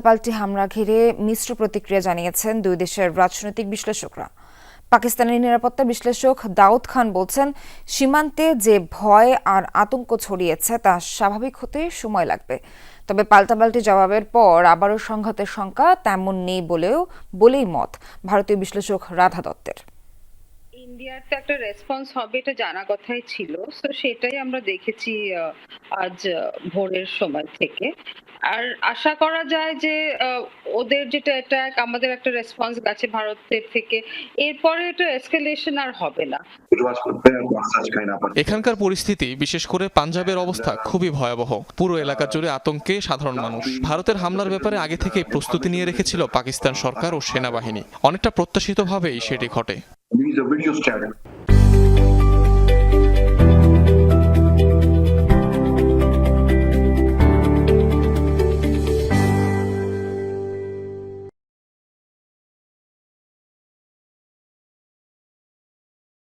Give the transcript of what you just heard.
পাল্টি হামলা ঘিরে মিশ্র প্রতিক্রিয়া জানিয়েছেন দুই দেশের রাজনৈতিক বিশ্লেষকরা। পাকিস্তানের নিরাপত্তা বিশ্লেষক দাউদ খান বলছেন, সীমান্তে যে ভয় আর আতঙ্ক ছড়িয়েছে তা স্বাভাবিক হতে সময় লাগবে। তবে পাল্টাপাল্টি জবাবের পর আবারও সংঘাতের শঙ্কা তেমন নেই বলেও, বলেই মত। ভারতীয় বিশ্লেষক রাধা দত্তের। ইন্ডিয়ার তো একটা রেসপন্স হবে এটা জানা কথাই ছিল। তো সেটাই আমরা দেখেছি আজ ভোরের সময় থেকে। আর আশা করা যায় যে ওদের যেটা অ্যাটাক আমাদের একটা রেসপন্স গেছে ভারতের থেকে। এরপরে এটা এসকেলেশন আর হবে না। এখানকার পরিস্থিতি, বিশেষ করে পাঞ্জাবের অবস্থা, খুবই ভয়াবহ। পুরো এলাকা জুড়ে আতঙ্কে সাধারণ মানুষ। ভারতের হামলার ব্যাপারে আগে থেকে প্রস্তুতি নিয়ে রেখেছিল পাকিস্তান সরকার ও সেনাবাহিনী। অনেকটা প্রত্যাশিতভাবেই সেটি ঘটে। The video standard.